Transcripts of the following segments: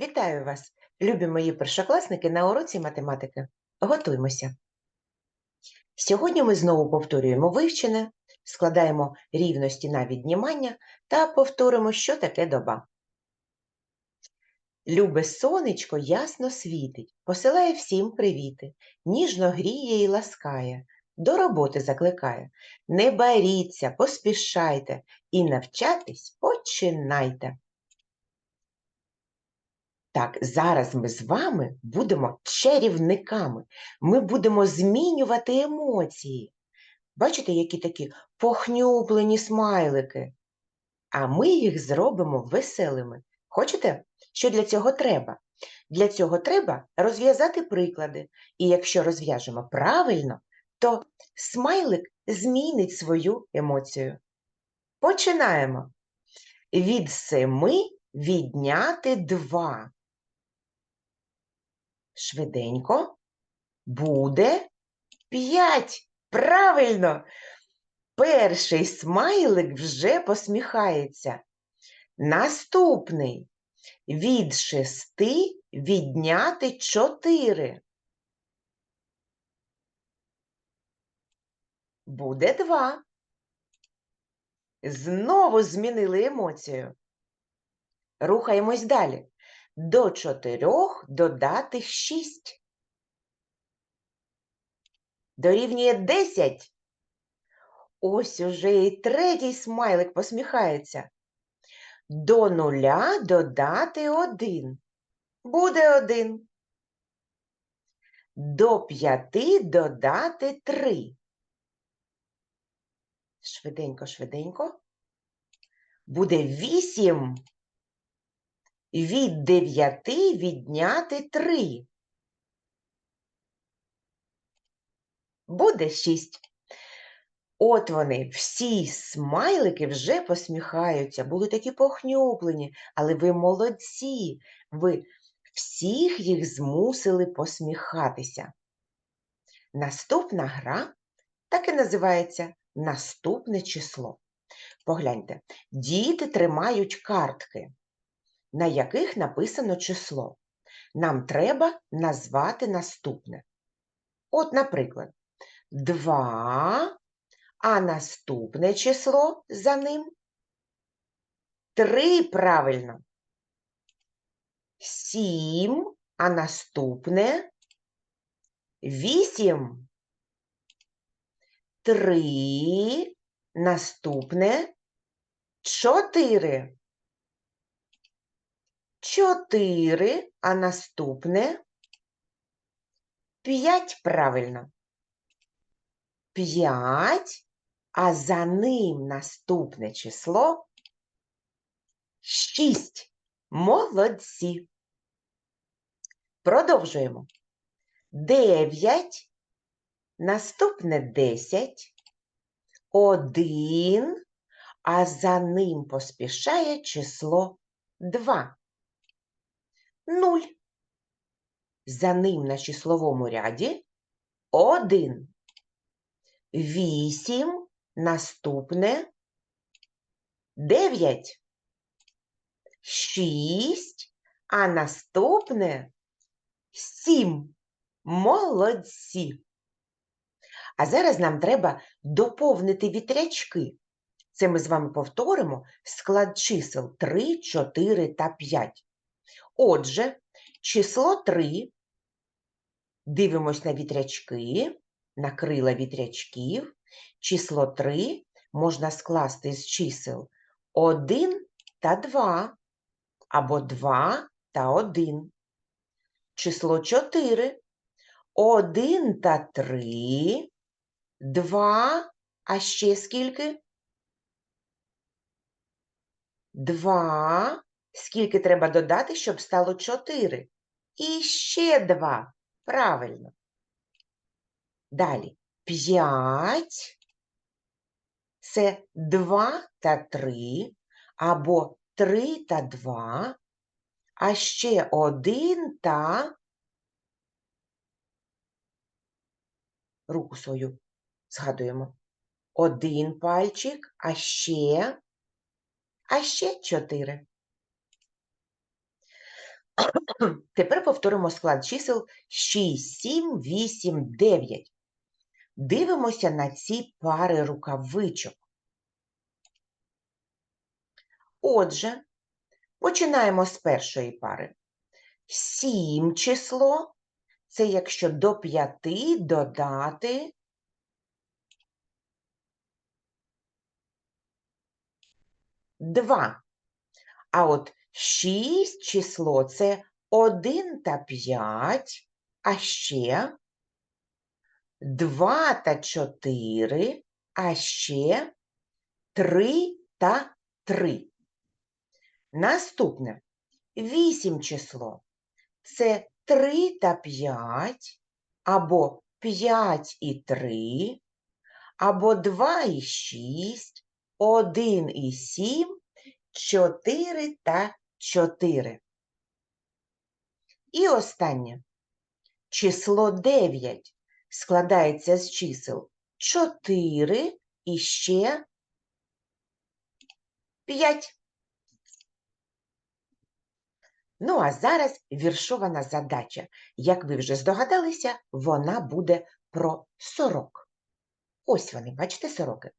Вітаю вас, любі мої першокласники на уроці математики. Готуймося. Сьогодні ми знову повторюємо вивчене, складаємо рівності на віднімання та повторимо, що таке доба. Любе сонечко ясно світить, посилає всім привіти, ніжно гріє і ласкає, до роботи закликає. Не боріться, поспішайте і навчатись починайте. Так, зараз ми з вами будемо чарівниками. Ми будемо змінювати емоції. Бачите, які такі похнюплені смайлики. А ми їх зробимо веселими. Хочете? Що для цього треба? Для цього треба розв'язати приклади. І якщо розв'яжемо правильно, то смайлик змінить свою емоцію. Починаємо. Від семи відняти два швиденько буде 5. Правильно! Перший смайлик вже посміхається. Наступний від шести відняти 4. Буде 2. Знову змінили емоцію. Рухаємось далі. До чотирьох додати шість. Дорівнює десять. Ось уже і третій смайлик посміхається. До нуля додати один. Буде один. До п'яти додати три. Швиденько, швиденько. Буде вісім від дев'яти відняти три. Буде шість. От вони, всі смайлики вже посміхаються, були такі похнюплені, але ви молодці, ви всіх їх змусили посміхатися. Наступна гра так і називається наступне число. Погляньте, діти тримають картки на яких написано число. Нам треба назвати наступне. От, наприклад, 2, а наступне число за ним 3 правильно. 7, а наступне 8. 3, наступне 4. Чотири, а наступне п'ять правильно. П'ять, а за ним наступне число шість. Молодці. Продовжуємо. Дев'ять, наступне десять, один, а за ним поспішає число два. 0. За ним на числовому ряді 1. 8. Наступне 9. 6. А наступне 7. Молодці. А зараз нам треба доповнити вітрячки. Це ми з вами повторимо склад чисел 3, 4 та 5. Отже, число 3. Дивимось на вітрячки, на крила вітрячків. Число 3 можна скласти з чисел 1 та 2, або 2 та 1. Число 4. 1 та 3, 2, а ще скільки? 2 Скільки треба додати, щоб стало 4? І ще 2. Правильно. Далі 5 це 2 та 3, або 3 та 2, а ще 1 та руку свою згадуємо. Один пальчик, а ще, а ще 4. Тепер повторимо склад чисел 6, 7, 8, 9. Дивимося на ці пари рукавичок. Отже, починаємо з першої пари. 7 число це якщо до 5 додати 2. А от 6 число це 1 та 5, а ще 2 та 4, а ще 3 та 3. Наступне 8 число це 3 та 5, або 5 і 3, або 2 і 6, 1 і 7, 4 та 4. І останнє. Число 9 складається з чисел 4 і ще 5. Ну, а зараз віршована задача. Як ви вже здогадалися, вона буде про сорок. Ось вони, бачите, сороки.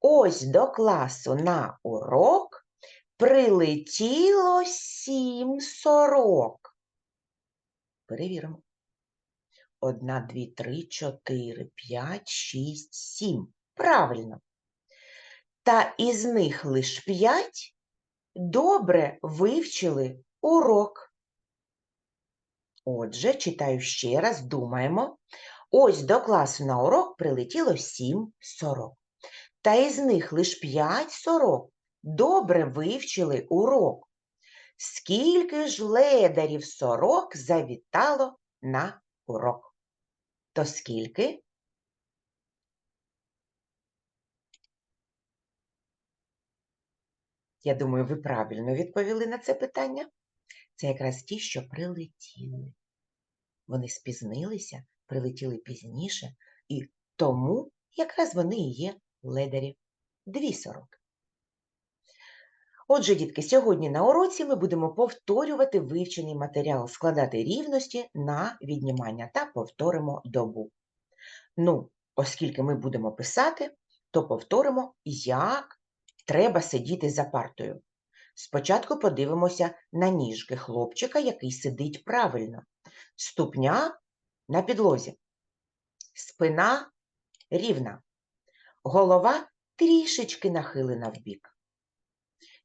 Ось до класу на урок прилетіло сім сорок. Перевіримо. Одна, дві, три, чотири, п'ять, шість, сім. Правильно. Та із них лиш п'ять добре вивчили урок. Отже, читаю ще раз, думаємо. Ось до класу на урок прилетіло сім сорок. Та із них лиш п'ять сорок добре вивчили урок. Скільки ж ледарів сорок завітало на урок? То скільки? Я думаю, ви правильно відповіли на це питання. Це якраз ті, що прилетіли. Вони спізнилися, прилетіли пізніше, і тому якраз вони і є ледарі. Дві сороки. Отже, дітки, сьогодні на уроці ми будемо повторювати вивчений матеріал, складати рівності на віднімання та повторимо добу. Ну, оскільки ми будемо писати, то повторимо, як треба сидіти за партою. Спочатку подивимося на ніжки хлопчика, який сидить правильно. Ступня на підлозі. Спина рівна. Голова трішечки нахилена вбік.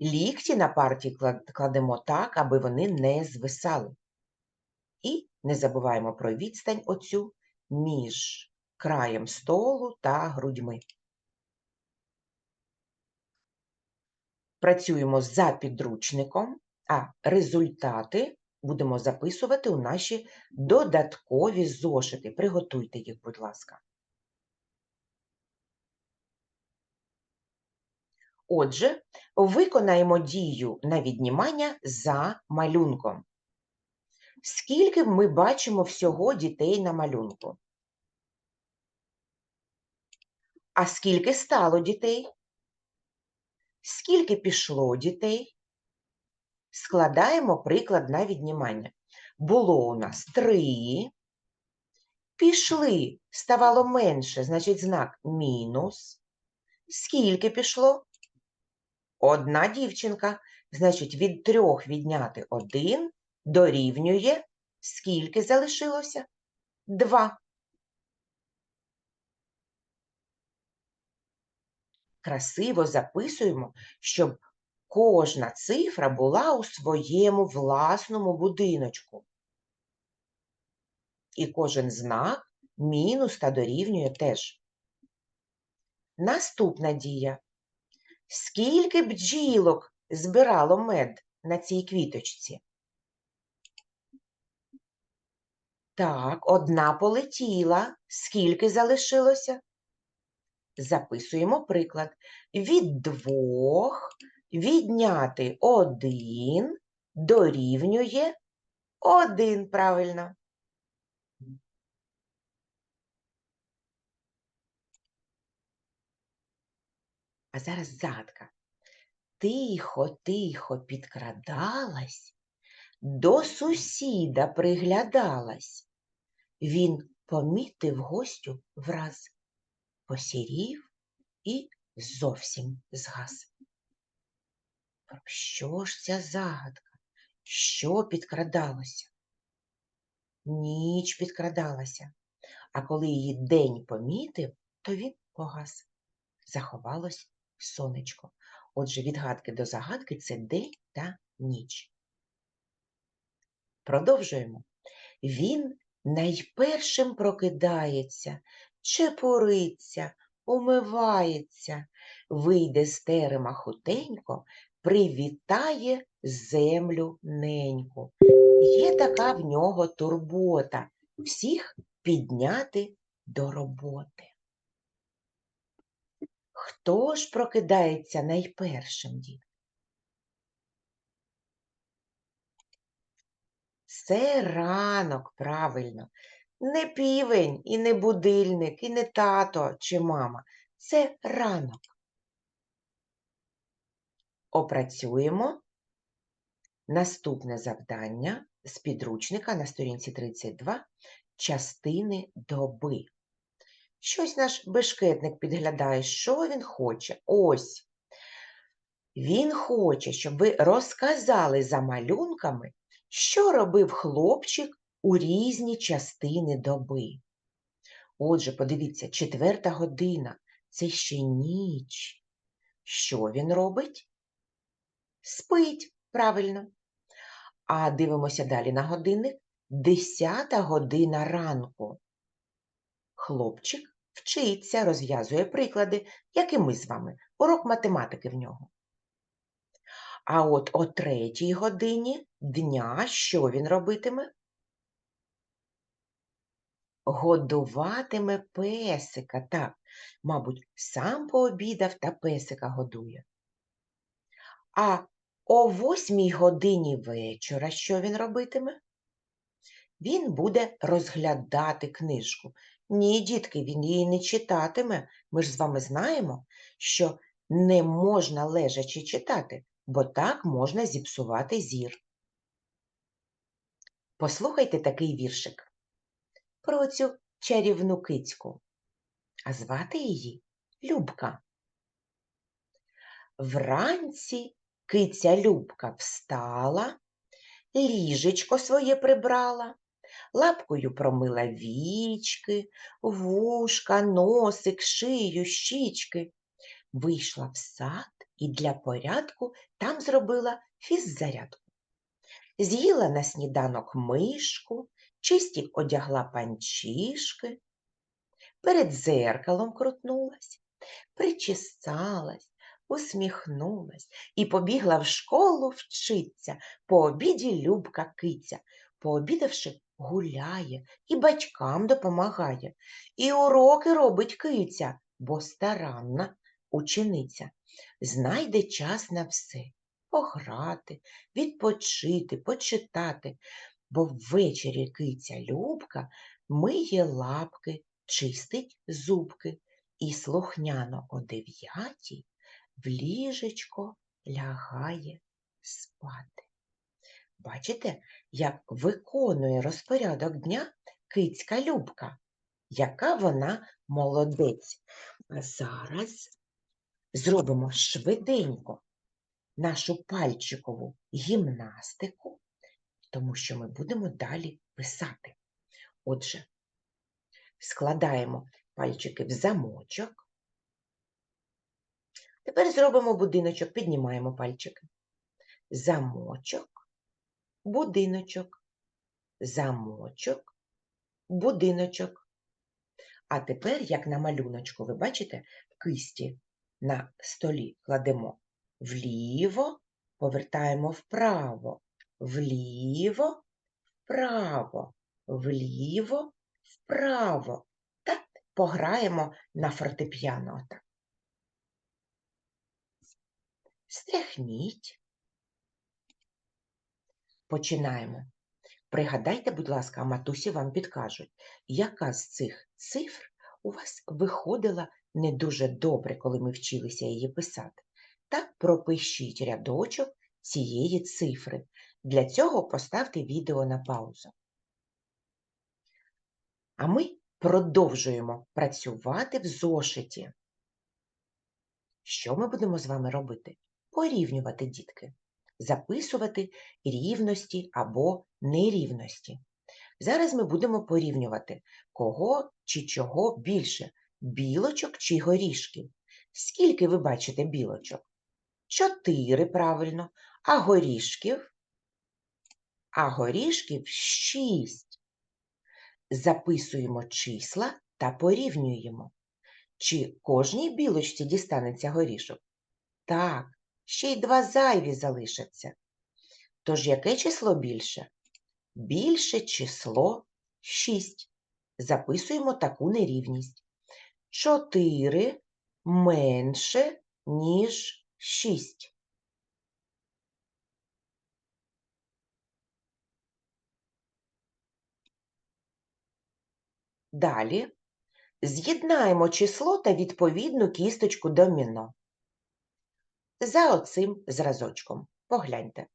Лікті на парті кладемо так, аби вони не звисали. І не забуваємо про відстань оцю між краєм столу та грудьми. Працюємо за підручником, а результати будемо записувати у наші додаткові зошити. Приготуйте їх, будь ласка. Отже, виконаємо дію на віднімання за малюнком. Скільки ми бачимо всього дітей на малюнку? А скільки стало дітей? Скільки пішло дітей? Складаємо приклад на віднімання. Було у нас три. Пішли, ставало менше, значить знак мінус. Скільки пішло? Одна дівчинка. Значить, від трьох відняти один дорівнює. Скільки залишилося? Два. Красиво записуємо, щоб кожна цифра була у своєму власному будиночку. І кожен знак мінус та дорівнює теж. Наступна дія. Скільки бджілок збирало мед на цій квіточці? Так, одна полетіла. Скільки залишилося? Записуємо приклад. Від двох відняти один дорівнює один правильно. А зараз загадка. Тихо, тихо підкрадалась до сусіда приглядалась. Він помітив гостю враз, посірів і зовсім згас. Про що ж ця загадка? Що підкрадалося? Ніч підкрадалася, а коли її день помітив, то він погас. Заховалось сонечко. Отже, відгадки до загадки це день та ніч. Продовжуємо. Він найпершим прокидається, чепуриться, умивається, вийде з терема хутенько, привітає землю неньку. Є така в нього турбота всіх підняти до роботи. Хто ж прокидається найпершим, дід? Це ранок, правильно. Не півень, і не будильник, і не тато чи мама. Це ранок. Опрацюємо наступне завдання з підручника на сторінці 32 частини доби. Щось наш бешкетник підглядає, що він хоче. Ось. Він хоче, щоб ви розказали за малюнками, що робив хлопчик у різні частини доби. Отже, подивіться, четверта година це ще ніч. Що він робить? Спить, правильно. А дивимося далі на годинник. Десята година ранку. Хлопчик вчиться, розв'язує приклади, як і ми з вами. Урок математики в нього. А от о третій годині дня що він робитиме? Годуватиме песика, так, мабуть, сам пообідав та песика годує. А о восьмій годині вечора що він робитиме? Він буде розглядати книжку. Ні, дітки, він її не читатиме. Ми ж з вами знаємо, що не можна лежачи читати, бо так можна зіпсувати зір. Послухайте такий віршик про цю чарівну кицьку, а звати її Любка. Вранці киця Любка встала, ліжечко своє прибрала, лапкою промила вічки, вушка, носик, шию, щічки. Вийшла в сад і для порядку там зробила фіззарядку. З'їла на сніданок мишку, чисті одягла панчішки, перед зеркалом крутнулась, причесалась, усміхнулась і побігла в школу вчиться, по обіді любка киця, пообідавши, гуляє і батькам допомагає, і уроки робить киця, бо старанна учениця, знайде час на все пограти, відпочити, почитати, бо ввечері киця Любка миє лапки, чистить зубки і слухняно о дев'ятій в ліжечко лягає спати. Бачите, як виконує розпорядок дня кицька Любка, яка вона молодець. А зараз зробимо швиденько нашу пальчикову гімнастику, тому що ми будемо далі писати. Отже, складаємо пальчики в замочок. Тепер зробимо будиночок, піднімаємо пальчики. Замочок, будиночок, замочок, будиночок. А тепер, як на малюночку, ви бачите, кисті на столі кладемо вліво, повертаємо вправо, вліво, вправо, вліво, вправо. Та пограємо на фортепіано. Стряхніть. Починаємо. Пригадайте, будь ласка, а матусі вам підкажуть, яка з цих цифр у вас виходила не дуже добре, коли ми вчилися її писати. Так пропишіть рядочок цієї цифри. Для цього поставте відео на паузу. А ми продовжуємо працювати в зошиті. Що ми будемо з вами робити? Порівнювати дітки, записувати рівності або нерівності. Зараз ми будемо порівнювати, кого чи чого більше білочок чи горішків. Скільки ви бачите білочок? Чотири, правильно, а горішків? А горішків шість. Записуємо числа та порівнюємо. Чи кожній білочці дістанеться горішок? Так, ще й два зайві залишаться. Тож яке число більше? Більше число 6. Записуємо таку нерівність. 4 менше, ніж 6. Далі з'єднаємо число та відповідну кісточку доміно. За оцим зразочком. Погляньте.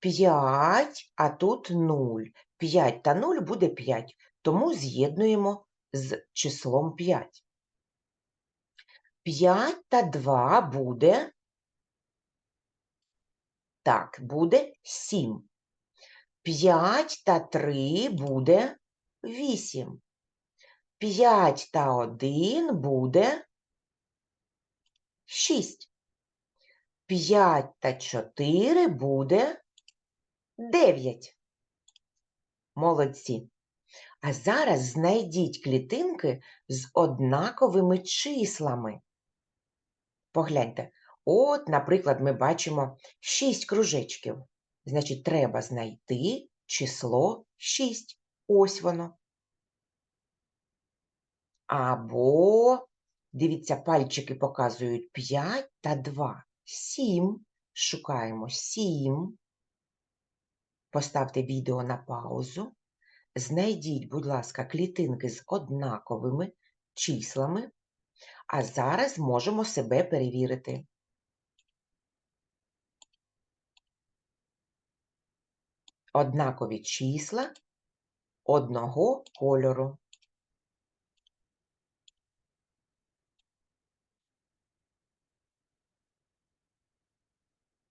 5, а тут 0. 5 та 0 буде 5, тому з'єднуємо з числом 5. 5 та 2 буде, так, буде 7. 5 та 3 буде 8. 5 та 1 буде 6. 5 та 4 буде 9. Молодці. А зараз знайдіть клітинки з однаковими числами. Погляньте, от, наприклад, ми бачимо 6 кружечків. Значить, треба знайти число 6. Ось воно. Або, дивіться, пальчики показують 5 та 2. 7. Шукаємо 7. Поставте відео на паузу. Знайдіть, будь ласка, клітинки з однаковими числами, а зараз можемо себе перевірити. Однакові числа одного кольору.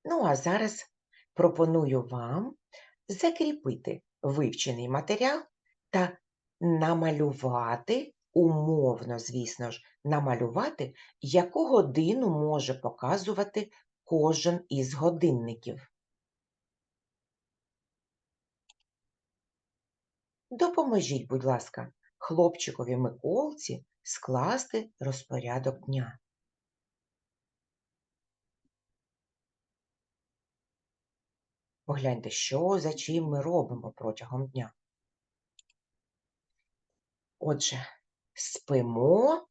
Ну, а зараз пропоную вам закріпити вивчений матеріал та намалювати, умовно, звісно ж, намалювати, яку годину може показувати кожен із годинників. Допоможіть, будь ласка, хлопчикові Миколці скласти розпорядок дня. Погляньте, що за чим ми робимо протягом дня. Отже, спимо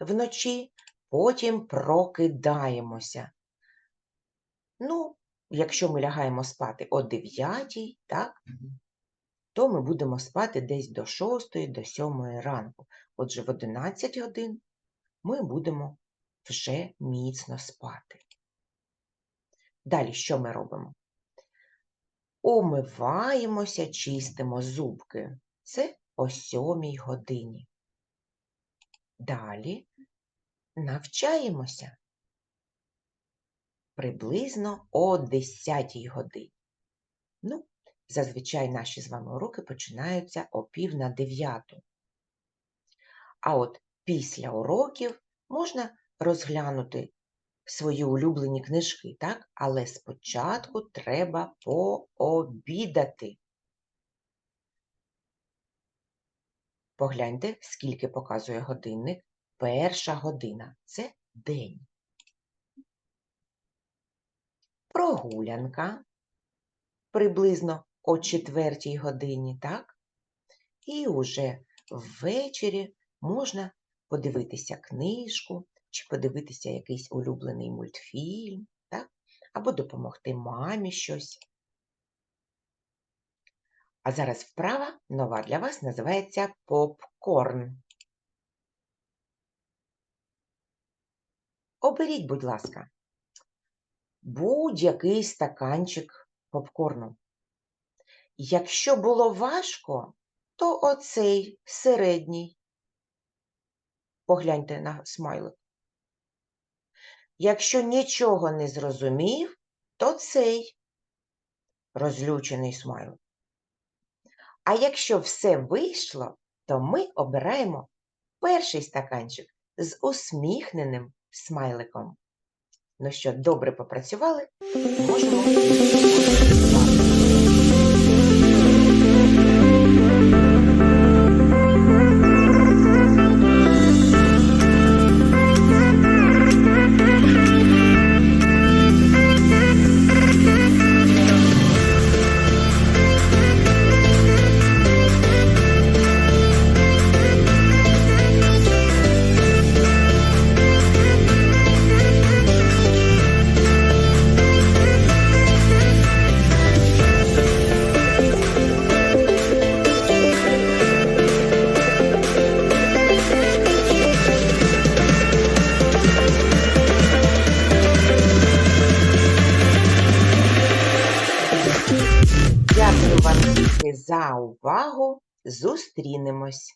вночі, потім прокидаємося. Ну, якщо ми лягаємо спати о 9, так, то ми будемо спати десь до 6, до 7 ранку. Отже, в 11 годин ми будемо вже міцно спати. Далі що ми робимо? Умиваємося, чистимо зубки. Це о сьомій годині. Далі навчаємося приблизно о 10 годині. Ну, зазвичай наші з вами уроки починаються о пів на дев'яту. А от після уроків можна розглянути свої улюблені книжки, так? Але спочатку треба пообідати. Погляньте, скільки показує годинник. Перша година це день. Прогулянка приблизно о четвертій годині, так? І уже ввечері можна подивитися книжку, чи подивитися якийсь улюблений мультфільм, так? або допомогти мамі щось. А зараз вправа нова для вас називається попкорн. Оберіть, будь ласка, будь-який стаканчик попкорну. Якщо було важко, то оцей середній. Погляньте на смайлик. Якщо нічого не зрозумів, то цей розлючений смайлик. А якщо все вийшло, то ми обираємо перший стаканчик з усміхненим смайликом. Ну що, добре попрацювали? Можемо. Зустрінемось.